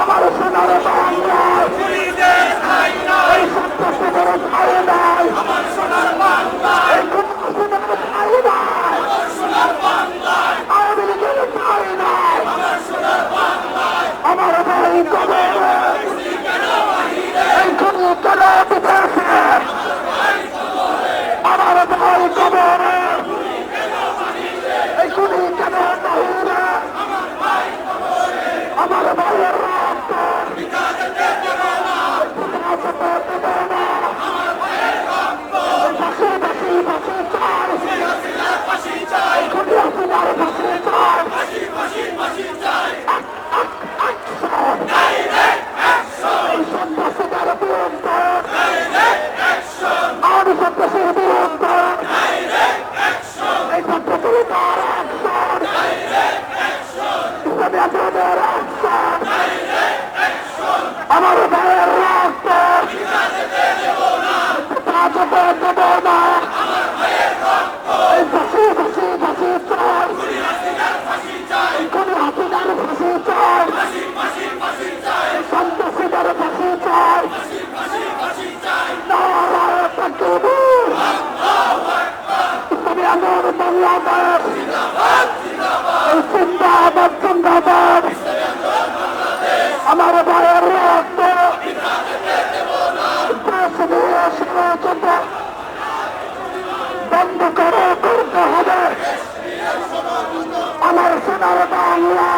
আমার আন্দোলনের অ্যাকশন আমার ভাইয়ের রক্ত। বাঁচাতে দেব না। ফাঁসি ফাঁসি ফাঁসি চাই। এই খুনি হাসিনার ফাঁসি চাই। সন্ত্রাসীদের ফাঁসি চাই। নারায় তাকবীর বাংলাদেশ জিন্দাবাদ আমার ভাইয়ের রক্ত। বন্ধ করে করতে হবে। আমার সোনার বাংলা